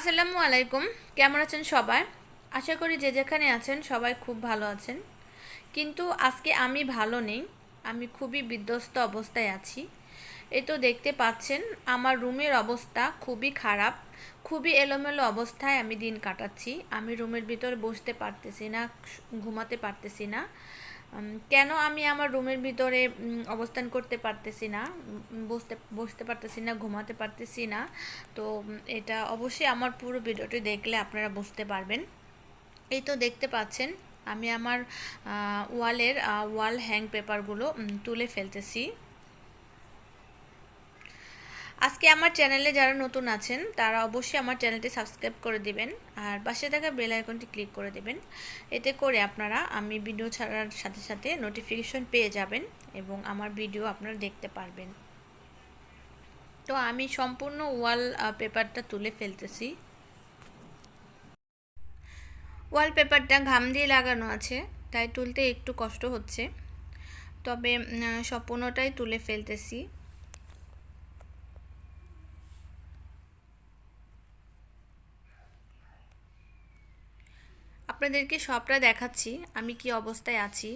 আসসালামু আলাইকুম। কেমন আছেন সবাই? আশা করি যে যেখানে আছেন সবাই খুব ভালো আছেন। কিন্তু আজকে আমি ভালো নেই, আমি খুবই বিধ্বস্ত অবস্থায় আছি। এই তো দেখতে পাচ্ছেন, আমার রুমের অবস্থা খুবই খারাপ, খুবই এলোমেলো অবস্থায় আমি দিন কাটাচ্ছি। আমি রুমের ভিতর বসতে পারতেছি না, ঘুমাতে পারতেছি না। কেন আমি আমার রুমের ভিতরে অবস্থান করতে পারতেছি না? বসতে বসতে পারতেছি না, ঘুমাতে পারতেছি না। তো এটা অবশ্যই আমার পুরো ভিডিওটি দেখলে আপনারা বুঝতে পারবেন। এই তো দেখতে পাচ্ছেন, আমি আমার ওয়ালের ওয়াল হ্যাং পেপারগুলো তুলে ফেলতেছি। আজকে আমার চ্যানেলে যারা নতুন আছেন, তারা অবশ্যই আমার চ্যানেলটি সাবস্ক্রাইব করে দিবেন আর পাশে থাকা বেল আইকনটি ক্লিক করে দেবেন। এতে করে আপনারা আমি ভিডিও ছাড়ার সাথে সাথে নোটিফিকেশন পেয়ে যাবেন এবং আমার ভিডিও আপনারা দেখতে পারবেন। তো আমি সম্পূর্ণ ওয়াল পেপারটা তুলে ফেলতেছি। ওয়াল পেপারটা ঘাম দিয়ে লাগানো আছে, তাই তুলতে একটু কষ্ট হচ্ছে। তবে সম্পূর্ণটাই তুলে ফেলতেছি। আপনাদেরকে সবটা দেখাচ্ছি, আমি কি অবস্থায় আছি।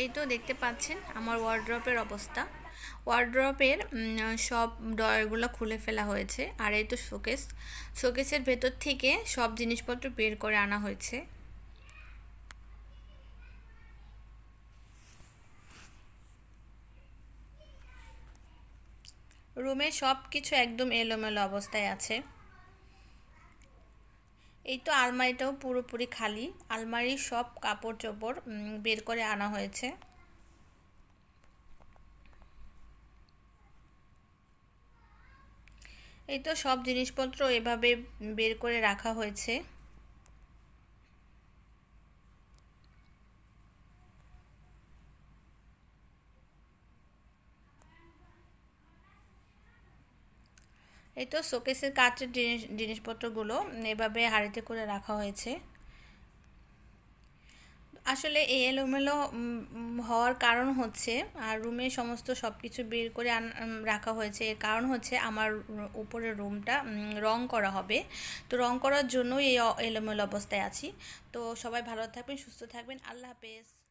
এই তো দেখতে পাচ্ছেন আমার ওয়ার্ড্রপের অবস্থা। ওয়ার্ড্রপের সব ড্রয়ারগুলো খুলে ফেলা হয়েছে, আর এই তো শোকেস শোকেসের ভেতর থেকে সব জিনিসপত্র বের করে আনা হয়েছে। রুমে সব কিছু একদম এলোমেলো অবস্থায় আছে। এই তো আলমারিটাও পুরোপুরি খালি। আলমারির সব কাপড় চোপড় বের করে আনা হয়েছে। এই তো সব জিনিসপত্র এভাবে বের করে রাখা হয়েছে। এই তো শোকেসের কাচের জিনিস, জিনিসপত্রগুলো এভাবে হাড়িতে করে রাখা হয়েছে। আসলে এই এলোমেলো হওয়ার কারণ হচ্ছে, আর রুমে সমস্ত সব কিছু বের করে রাখা হয়েছে। এর কারণ হচ্ছে আমার রু- উপরের রুমটা রং করা হবে। তো রং করার জন্যই এই এলোমেলো অবস্থায় আছি। তো সবাই ভালো থাকবেন, সুস্থ থাকবেন। আল্লাহ হাফেজ।